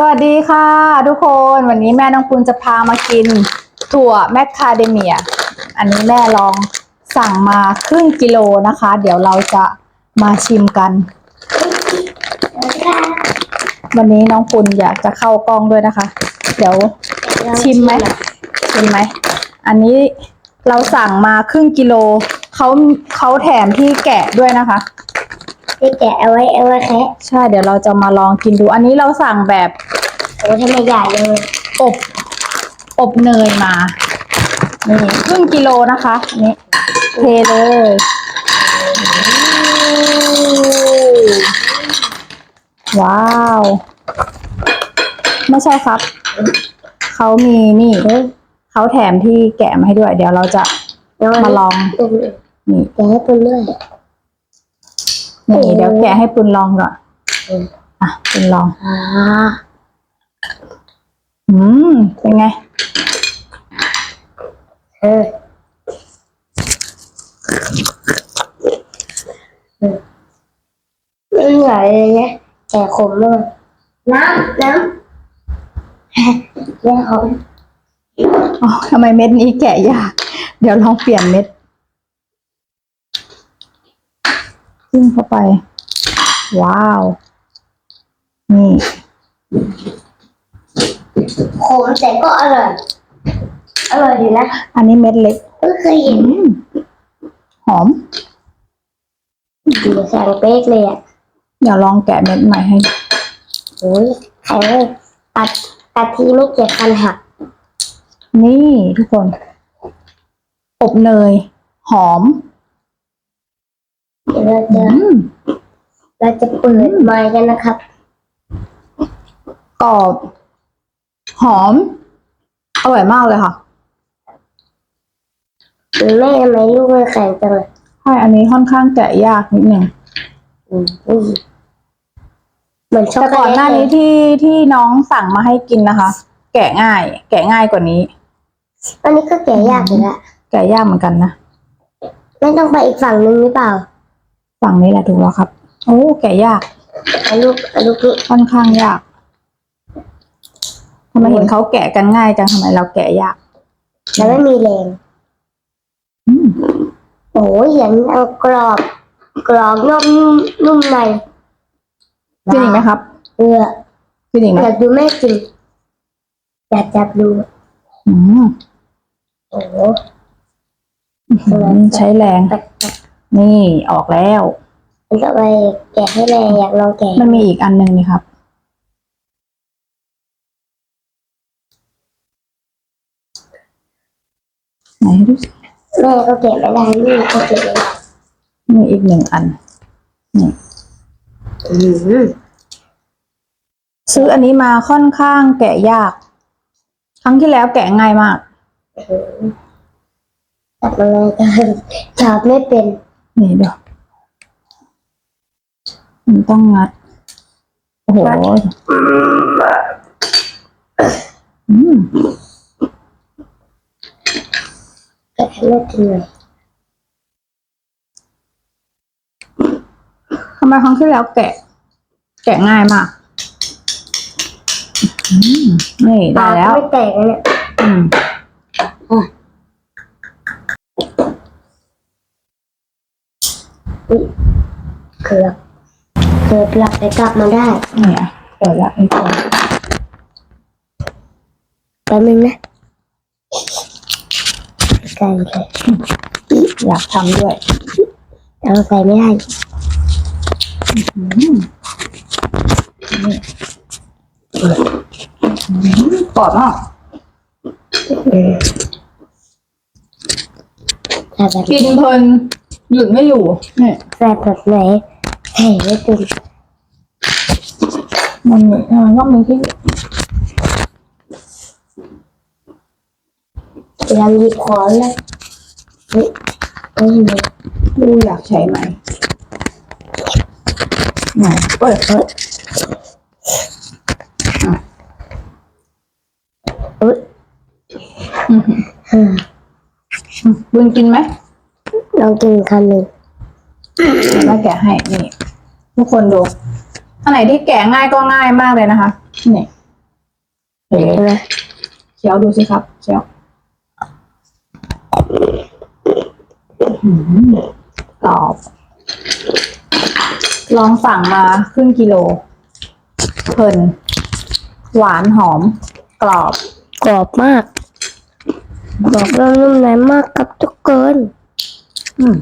สวัสดีค่ะ ทุกคนวันนี้แม่น้องปุณจะพามากินถั่วแมคคาเดเมีย อันนี้แม่ลองสั่งมาครึ่งกิโลนะคะ เดี๋ยวเราจะมาชิมกัน วันนี้น้องปุณอยากจะเข้ากล้องด้วยนะคะ เดี๋ยวชิมไหมชิมไหมอันนี้เราสั่งมาครึ่งกิโลเขาเขาแถมที่แกะด้วยนะคะ ที่แกะเอาไว้เอาไว้แค่ใช่เดี๋ยวเราจะมาลองกินดู อันนี้เราสั่งแบบโอ้ทำไมใหญ่เลยอบอบเนยมา นี่ครึ่งกิโลนะคะ นี่เทเลยว้าว ไม่ใช่ครับ เขามีนี่เขาแถมที่แกะมาให้ด้วย เดี๋ยวเราจะมาลอง นี่แกะให้ปุ้นด้วย นี่โอ้เดี๋ยวแกะให้ปุณลองก่อนอืมอะปุณลองอ่าอืม เป็นไง เออไม่ใหญ่เลยนะแกะขมเลยน้ำน้ำแม่ขมอ๋อทำไมเม็ดนี้แกะยาก เดี๋ยวลองเปลี่ยนเม็ด ขึ้นเข้าไป ว้าว นี่ขมแต่ก็อร่อย อร่อยดีนะ อันนี้เม็ดเล็กเพิ่งเคยเห็นอืมหอมดีแข็งเป๊กเลยอะเดี๋ยวลองแกะเม็ดใหม่ให้โอ้ยแข็งเลยตัดตัดทีไม่เจ็บคันหัก นี่ทุกคน อบเนย หอมเดี๋ยวเราจะอืมเราจะเปิดไม้กันนะครับ กรอบ หอม อร่อยมากเลยค่ะแม่ทำไมลูกมันแข็งจังเลยใช่อันนี้ค่อนข้างแกะยากนิดนึงอืมอุ้ยเหมือนช็อกแต่โกก่อนแลตหน้านี้เลยที่ที่น้องสั่งมาให้กินนะคะ แกะง่าย แกะง่ายกว่านี้ อันนี้ก็แกะยากอยู่ละแกะยากเหมือนกันนะ ไม่ต้องไปอีกฝั่งนึงหรือเปล่า ฝั่งนี้แหละถูกแล้วครับ โอ้แกะยากเอาลูกเอาลูกนี่ค่อนข้างยากทำไมเห็นเขาแกะกันง่ายจังทำไมเราแกะยาก แล้วไม่มีแรงอืมโอ้ยเห็นเอากรอบ กรอบนุ่มนุ่มในกินอีกไหมครับเออกินอีกไหมอยากดูแม่กินอยากจับดูอืมโอ้โหใช้แรงตัดตัด นี่ออกแล้ว มันก็ไปแกะให้แม่อยากลองแกะมันมีอีกอันหนึ่งนี่ครับ ไหนดูสิแม่ก็แกะไม่ได้ลูกก็แกะไม่ได้มีอีกหนึ่งอัน นี่อืมซื้ออันนี้มาค่อนข้างแกะยาก ครั้งที่แล้วแกะง่ายมาก จับมาเลยกันจับไม่เป็น นี่เดี๋ยวมันต้องงัด โอ้โหอืมแกะให้แม่กินหน่อยทำไมครั้งที่แล้วแกะ แกะง่ายมากอืมนี่ได้แล้วปากก็ไม่แตกนะเนี่ยอืม เกือบเกือบหลับไปกลับมาได้ เนี่ยเปิดละไอ้ตัวแป๊บนึงนะไกลเลยอยากทำด้วยเอาใส่ไม่ได้อืมนี่กรอบมากอืมแต่แบบกินเพลิน หยุดไม่อยู่เนี่ยแต่แบบไหนเฮ้ยไม่เป็นมันมันก็มีที่พยายามหยิบของนะเฮ้ยเฮ้ยมันดูอยากใช้ไหมไหนเปิดเปิดอุ๊ยอื้อหืออืมบุญกินไหม ลองกินคำหนึ่งแม่แกะให้นี่ ทุกคนดูอันไหนที่แกะง่ายก็ง่ายมากเลยนะคะนี่เอ๋ใช่ไหมเคี้ยวดูสิครับเคี้ยวอื้อหือกรอบ ลองสั่งมาครึ่งกิโลเพลินหวานหอม กรอบ กรอบมากกรอบแล้วนุ่มในมากครับทุกคน อืม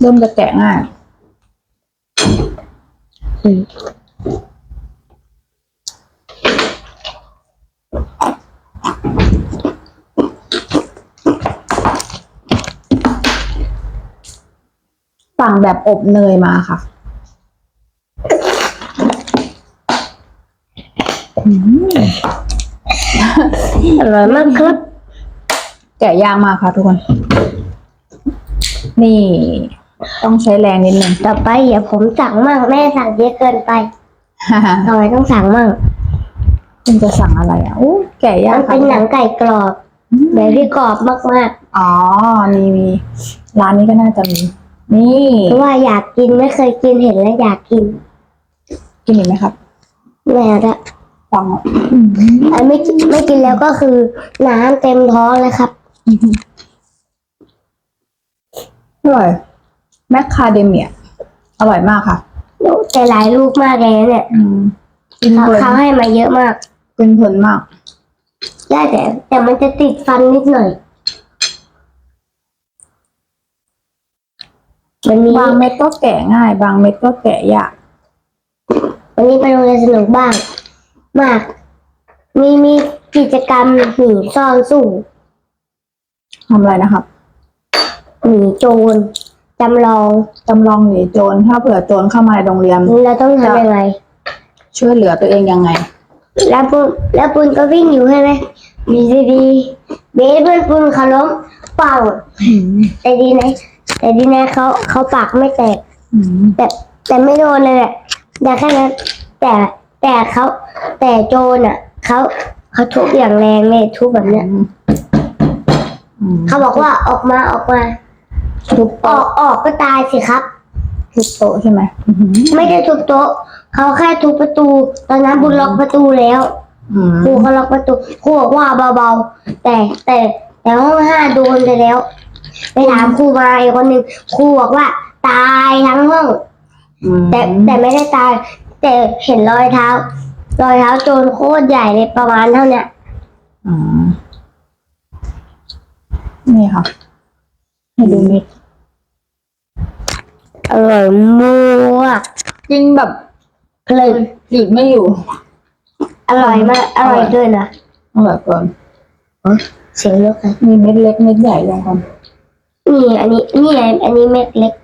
เริ่มจะแกะง่ายอืมสั่งแบบอบเนยมาค่ะอร่อยมากครับ แกะยากมากค่ะทุกคน นี่ ต้องใช้แรงนิดนึง ต่อไปอย่าผมสั่งมากแม่สั่งเยอะเกินไปทำไมต้องสั่งมากคุณจะสั่งอะไรอะอู้แกะยามักนค่ะเป็นหนังไก่กรอบอืมแบบที่กรอบมากอ๋อ มีมี ร้านนี้ก็น่าจะมี นี่ๆเพราะว่าอยากกินไม่เคยกินเห็นแล้วอยากกิน กินอีกไหมครับแม่ละฟังไอ้ไม่กินไม่กินแล้วก็คือน้ำเต็มท้องเลยครับ อร่อยแมคคาเดเมีย อร่อยมากค่ะแต่หลายลูกมากเลยนะเนี่ยอืมกินเขาเพลินเขาให้มาเยอะมาก กินเพลินมาก ได้แต่ แต่มันจะติดฟันนิดหน่อย วันนี้บางเม็ดก็แกะง่าย บางเม็ดก็แกะยาก วันนี้ไปโรงเรียนสนุกบ้าง มาก มีมีกิจกรรมหนีซ่อนสู้ทำอะไรนะครับ หนีโจรจำลอง จำลองหนีโจรถ้าเผื่อโจรเข้ามาในโรงเรียน เราต้องทำยังไง ช่วยเหลือตัวเองยังไง แล้วปุณแล้วปุณก็วิ่งอยู่ใช่ไหมดีดีดีเบสเพื่อนปุณเขาล้มเป่าแต่ดีนะแต่ดีนะเขาเขาปากไม่แตกอืมแต่แต่ไม่โดนเลยแหละแต่แค่นั้นแต่แต่เขาแต่โจรอะเขาเขาทุบอย่างแรงเลยทุบแบบเนี้ยอืมเขาบอกว่าออกมาออกมา ทุบอโต๊ะอกออกก็ตายสิครับ ทุบโต๊ะใช่ไหมอื้อหือไม่ได้ทุบโต๊ะ เขาแค่ทุบประตู ตอนนั้นบุญล็อกประตูแล้วอืมครูเขาล็อกประตูครูบอกว่าเบาๆ แต่แต่แต่ห้องห้าโดนไปแล้วไปถามครูมาอีกคนหนึ่งครูบอกว่า ตายทั้งห้อง อืมแต่แต่ไม่ได้ตาย แต่เห็นรอยเท้า รอยเท้าโจรโคตรใหญ่เลยประมาณเท่าเนี้ย อืมนี่ค่ะ ให้ดูนิดอร่อยมากกินแบบเลยหยุดไม่อยู่อร่อยมากอร่อยเกินอะอร่อยเกินเสียงนกเลยมีเม็ดเล็กเม็ดใหญ่ยังกันนี่อันนี้นี่ไงอันนี้เม็ดเล็ก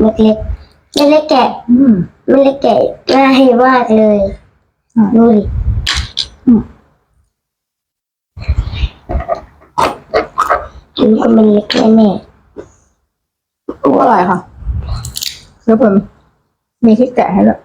เม็ดเล็กเม็ดเล็กแกะอืมเม็ดเล็กแกะง่ายมากเลยอืมดูดิ อืมถึงก็มันเล็กแน่อู้อร่อยค่ะแล้วผมมีที่แกะให้ด้วย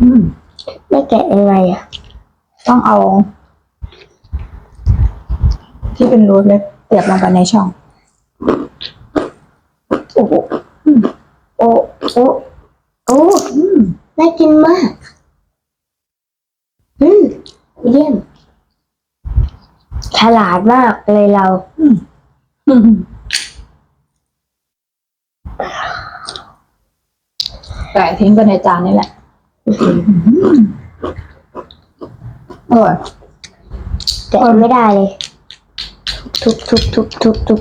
อืมๆไม่แกะยังไงอะ ต้องเอา ที่เป็นรูทเล็กเสียบลงไปในช่อง โอ้โหอืมโอ้โอ้โอ้อืมน่ากินมาก อืมเยี่ยม ฉลาดมากเลยเราอืมแกะทิ้งไปในจานนี่แหละอร่อยแกะไม่ได้เลย ทุบทุบทุบทุบทุบ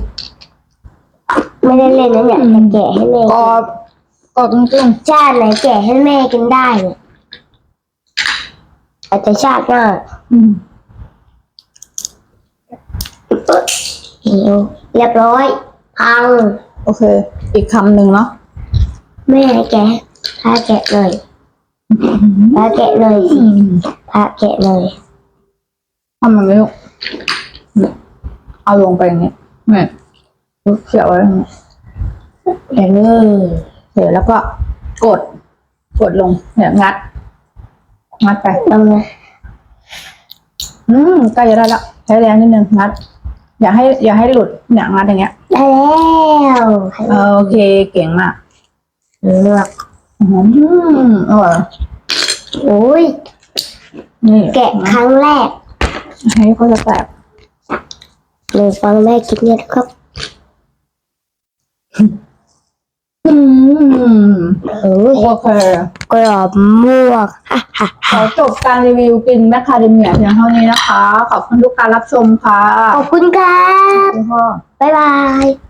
ไม่ได้เล่นนะเนี่ยแต่แกะให้แม่กรอบกรอบจริงชาติไหนแกะให้แม่กินได้เนี่ยอาจจะชาติหน้าๆอืมหิว เรียบร้อย พัง โอเค อีกคำหนึ่งเนาะแม่แกะพาแกะหน่อยพาแกะหน่อยสิอืมพาแกะหน่อยทำมันไม่ลูกเอาลงไปอย่างนี้เนี่ยเขี่ยวไว้อย่างนี้อย่างนี้เสร็จแล้วก็กด กดลงเนี่ยงัด งัดไปลองนะอืมใกล้จะได้แล้วใช้แรงนิดนึงงัด อย่าให้ อย่าให้หลุดเนี่ยงัดอย่างเงี้ย ได้แล้วเออโอเคเก่งมากเลือกอืมอร่อยโอ้ยนี่แกะครั้งแรก ให้เขาจะแตกเลยฟังแม่กินเนี่ยครับ อืมโอ้ยโอเคกรอบมวกฮ่าฮ่าขอจบการรีวิวกินแมคคาเดเมียเพียงเท่านี้นะคะ ขอบคุณทุกการรับชมค่ะ ขอบคุณครับคุณพ่อบ๊ายบาย